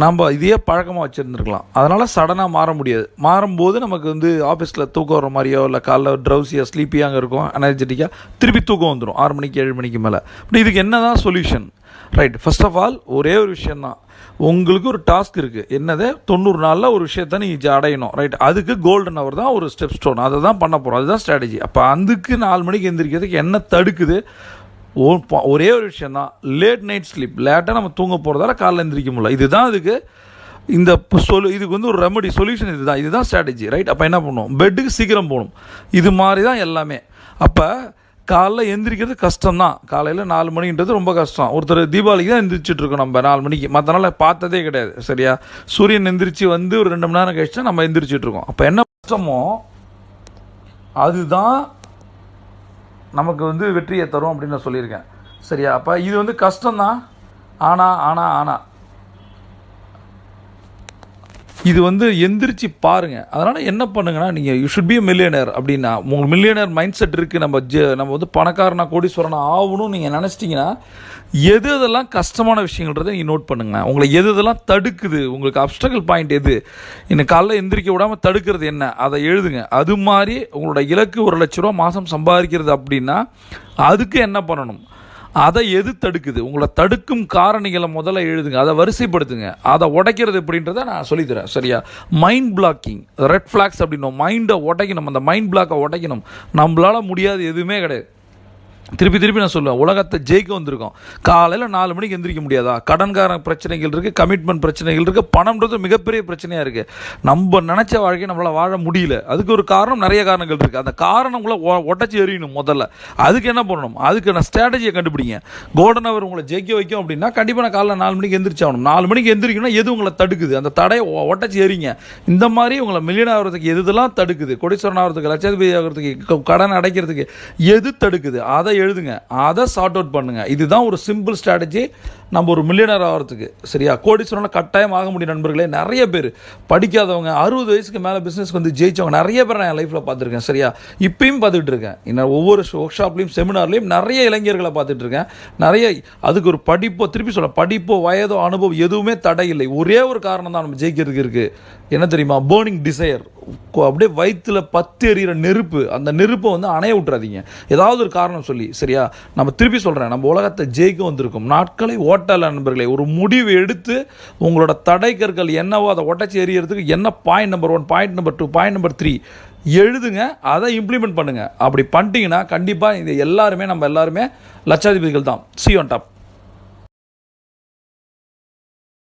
நம்ம இதையே பழக்கமாக வச்சுருந்துருக்கலாம். அதனால் சடனாக மாற முடியாது. மாறும்போது நமக்கு வந்து ஆஃபீஸில் தூக்கம் வர மாதிரியோ இல்லை காலைல ட்ரௌசியாக ஸ்லீப்பியாக அங்கே இருக்கும் எனர்ஜெட்டிக்காக திருப்பி தூக்கம் வந்துடும் ஆறு மணிக்கு ஏழு மணிக்கு மேலே. இப்படி இதுக்கு என்ன தான் solution right first of all ஒரே ஒரு விஷயந்தான் உங்களுக்கு ஒரு டாஸ்க் இருக்குது என்னது? தொண்ணூறு நாளில் ஒரு விஷயத்த நீங்கள் அடையணும். ரைட் அதுக்கு கோல்டன் அவர் தான் ஒரு ஸ்டெப் ஸ்டோன் அதை தான் பண்ண போகிறோம் அதுதான் ஸ்ட்ராட்டஜி அப்போ அதுக்கு நாலு மணிக்கு எந்திரிக்கிறதுக்கு என்ன தடுக்குது? ஒரே ஒரு விஷயம் தான் லேட் நைட் ஸ்லீப் லேட்டாக நம்ம தூங்க போகிறதால காலைல எந்திரிக்க முடியல. இதுதான் அதுக்கு இந்த சொல் இதுக்கு வந்து ஒரு ரெமடி சொல்யூஷன் இதுதான். இதுதான் ஸ்ட்ராட்டஜி ரைட் அப்போ என்ன பண்ணுவோம்? பெட்டுக்கு சீக்கிரம் போகணும். இது மாதிரி தான் எல்லாமே. அப்போ காலைல எந்திரிக்கிறது கஷ்டம் தான் காலையில் நாலு மணின்றது ரொம்ப கஷ்டம். ஒருத்தர் தீபாவளிக்கு தான் எந்திரிச்சிட்டு இருக்கோம் நம்ம நாலு மணிக்கு. மற்ற நாள் பார்த்ததே கிடையாது சரியா? சூரியன் எந்திரிச்சு வந்து ஒரு ரெண்டு மணி நேரம் கழிச்சு நம்ம எந்திரிச்சிட்டு இருக்கோம். அப்போ என்ன கஷ்டமோ அதுதான் நமக்கு வந்து வெற்றியை தரும் அப்படின்னு நான் சொல்லியிருக்கேன். சரியா? அப்போ இது வந்து கஷ்டம்தான். ஆனால் ஆனால் ஆனால் இது வந்து எந்திரிச்சு பாருங்க. அதனால் என்ன பண்ணுங்கன்னா நீங்கள் யூ ஷுட் பி மில்லியனர் அப்படின்னா உங்களுக்கு மில்லியனர் மைண்ட் செட் இருக்குது நம்ம ஜ நம்ம வந்து பணக்காரனா கோடீஸ்வரனா ஆகணும்னு நீங்கள் நினச்சிட்டிங்கன்னா எது எதெல்லாம் கஷ்டமான விஷயங்கள்ன்றதை நீங்கள் நோட் பண்ணுங்கள் உங்களை எது இதெல்லாம் தடுக்குது உங்களுக்கு அப்டகல் பாயிண்ட் எது இன்னும் காலைல எந்திரிக்க விடாமல் தடுக்கிறது என்ன அதை எழுதுங்க. அது மாதிரி உங்களோட இலக்கு ஒரு லட்ச ரூபா மாதம் சம்பாதிக்கிறது அப்படின்னா அதுக்கு என்ன பண்ணணும்? அதை எது தடுக்குது? உங்களை தடுக்கும் காரணிகளை முதல்ல எழுதுங்க. அதை வரிசைப்படுத்துங்க. அதை உடைக்கிறது எப்படின்றத நான் சொல்லித்தரேன். சரியா? மைண்ட் பிளாக்கிங் ரெட் ஃப்ளாக்ஸ் அப்படின்னும். மைண்டை உடைக்கணும். அந்த மைண்ட் பிளாக்கை உடைக்கணும். நம்மளால் முடியாது எதுவுமே கிடையாது. திருப்பி திருப்பி நான் சொல்லுவேன். உலகத்தை ஜெயிக்க வந்திருக்கோம். காலையில் நாலு மணிக்கு எந்திரிக்க முடியாதா? கடன்காரன் பிரச்சனைகள் இருக்குது கமிட்மெண்ட் பிரச்சனைகள் இருக்குது பணம்ன்றது மிகப்பெரிய பிரச்சனையாக இருக்குது நம்ம நினச்ச வாழ்க்கையை நம்மளால் வாழ முடியல. அதுக்கு ஒரு காரணம் நிறைய காரணங்கள் இருக்குது அந்த காரணங்களை ஒ- எறியணும் முதல்ல. அதுக்கு என்ன பண்ணணும்? அதுக்கு நான் ஸ்ட்ராட்டஜியை கண்டுபிடிங்க. கோல்டன் அவர் உங்களை ஜெயிக்க வைக்கும் அப்படின்னா கண்டிப்பாக நான் காலைல நாலு மணிக்கு எந்திரிச்சாகணும் நாலு மணிக்கு எந்திரிக்கணும்னா எது உங்களை தடுக்குது? அந்த தடையை ஒ- எறிங்க. இந்த மாதிரி உங்களை மில்லியன் ஆகிறதுக்கு எது தடுக்குது? கொடிஸ்வரன் ஆகிறதுக்கு லட்சாதிபதி ஆகிறதுக்கு கடன் அடைக்கிறதுக்கு எது தடுக்குது? அதை எழுதுங்க. அதை சார்ட் அவுட் பண்ணுங்கள் இதுதான் ஒரு சிம்பிள் ஸ்ட்ராட்டஜி நம்ம ஒரு மில்லியனர் ஆகிறதுக்கு சரியா? கோடீஸ்வரனில் கட்டாயம் ஆக முடியும் நண்பர்களே. நிறைய பேர். படிக்காதவங்க அறுபது வயசுக்கு மேலே பிஸ்னஸ்க்கு வந்து ஜெயிச்சவங்க நிறைய பேர் நான் என் லைஃப்பில் பார்த்துருக்கேன். சரியா? இப்பயும் பார்த்துட்டு இருக்கேன். என்ன ஒவ்வொரு ஒர்க் ஷாப்லேயும் செமினார்லேயும் நிறைய இளைஞர்களை பார்த்துட்டு இருக்கேன். நிறைய அதுக்கு ஒரு படிப்போ திருப்பி சொல்ல படிப்போ வயதோ அனுபவம் எதுவுமே தடை இல்லை. ஒரே ஒரு காரணம் தான் நம்ம ஜெயிக்கிறதுக்கு இருக்குது என்ன தெரியுமா? பேர்னிங் டிசையர் அப்படியே வயிற்றுல பத்து எறிகிற நெருப்பு. அந்த நெருப்பை வந்து அணைய விட்டுறாதீங்க. ஏதாவது ஒரு காரணம் சொல்லி. சரியா? நம்ம திருப்பி சொல்கிறேன் நம்ம உலகத்தை ஜெயிக்க வந்திருக்கும் நாட்களை ஓட்டல நண்பர்களே. ஒரு முடிவு எடுத்து உங்களோட தடை கற்கள் என்னவோ அதை ஒட்டச்சி எறியறதுக்கு என்ன point number one point number two point number three எழுதுங்க அதை இம்ப்ளிமெண்ட் பண்ணுங்க. அப்படி பண்ணிட்டீங்கன்னா கண்டிப்பாக இது எல்லாருமே நம்ம எல்லாருமே லட்சாதிபதிகள் தான். C on top